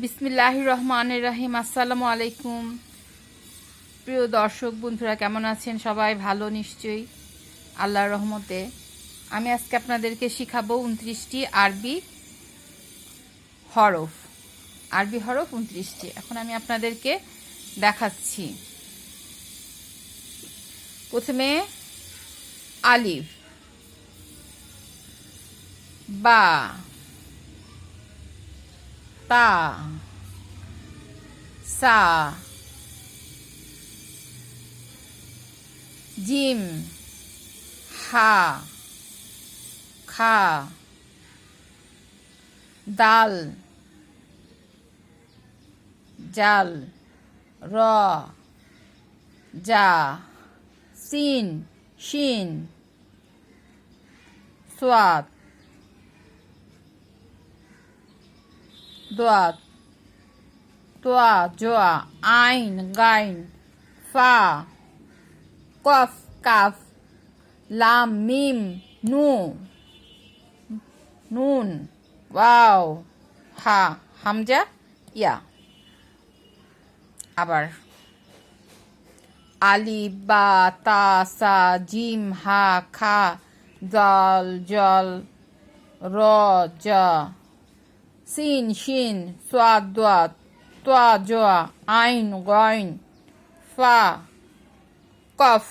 বিসমিল্লাহ রহমান রাহিম আসসালামু আলাইকুম। প্রিয় দর্শক, বন্ধুরা, কেমন আছেন? সবাই ভালো নিশ্চয়ই আল্লাহ রহমতে। আমি আজকে আপনাদেরকে শিখাবো উনত্রিশটি আরবি হরফ। আরবি হরফ উনত্রিশটি। এখন আমি আপনাদেরকে দেখাচ্ছি। প্রথমে আলিফ, বা তা সা জিম হা খা দাল জাল র যা সিন শিন সোয়াদ। দোয়াত তোয়া, জোয়া, আইন, গাইন, ফা, কফ, কাফ, লাম, মিম, নু, নুন, ওয়াও, হা, হামজা, ইয়া। আবার আলিফ বা, তা, সা, জিম, হা, খা, জল জল, র, জা। সিন শিন সোয়াদ আইন গইন ফা কফ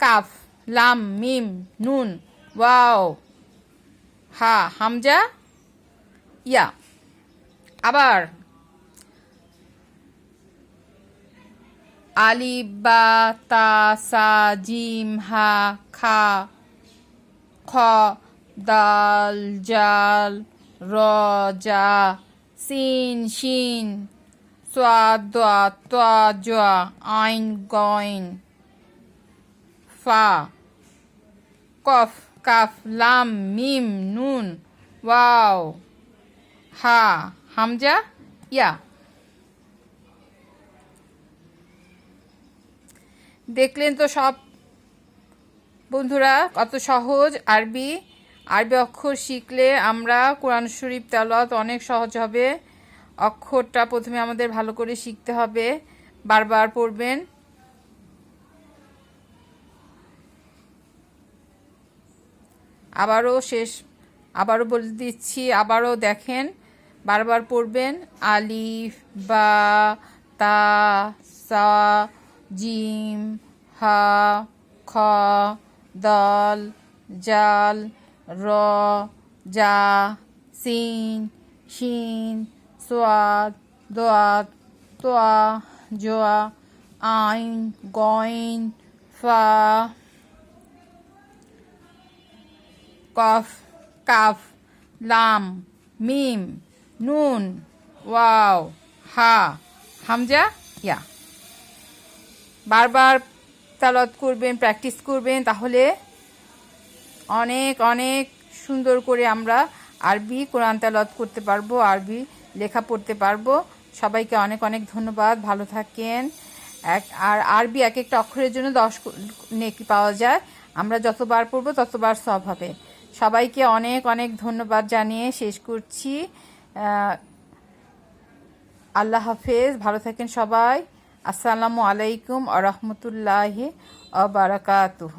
কাফ লাম মিম নুন ওয়াও হা হামজা ইয়া আবার আলিফ বা, তা, সা, জিম, হা, খা, খ, দাল, জাল র জা সিন, শিন সোয়াদ দোয়া জোয়া, আইন, গইন, ফা, কফ, কাফ, লাম, মিম, নুন, ওয়াও, হা, হামজা, ইয়া। দেখলেন তো সব বন্ধুরা কত সহজ আরবি। আরবি অক্ষর শিখলে আমরা কোরআন শরীফ তেলত অনেক সহজ হবে। অক্ষরটা প্রথমে আমাদের ভালো করে শিখতে হবে। বারবার পড়বেন। আবারও শেষ, আবারও বলে দিচ্ছি, আবারও দেখেন। বারবার পড়বেন। আলিফ, বা, তা, সা, জিম, হা, খ, দল, জাল র, যা, সিন, শিন, সোয়াদ দোয়াত তোয়া, জোয়া, আইন, গইন, ফা, কফ, কাফ, লাম, মিম, নুন, ওয়াও, হা, হামজা, ইয়া। বারবার তালত করবেন, প্র্যাকটিস করবেন, তাহলে অনেক অনেক সুন্দর করে আমরা আরবি কোরআন তালত করতে পারব, আরবি লেখা পড়তে পারব। সবাইকে অনেক অনেক ধন্যবাদ, ভালো থাকেন। এক, আর আরবি এক একটা অক্ষরের জন্য দশ নেকি পাওয়া যায়। আমরা যতবার পড়ব ততবার সব হবে। সবাইকে অনেক অনেক ধন্যবাদ জানিয়ে শেষ করছি। আল্লাহ হাফেজ, ভালো থাকেন সবাই। আসসালামু আলাইকুম আ রহমতুল্লাহ আ বারাকাতুহ।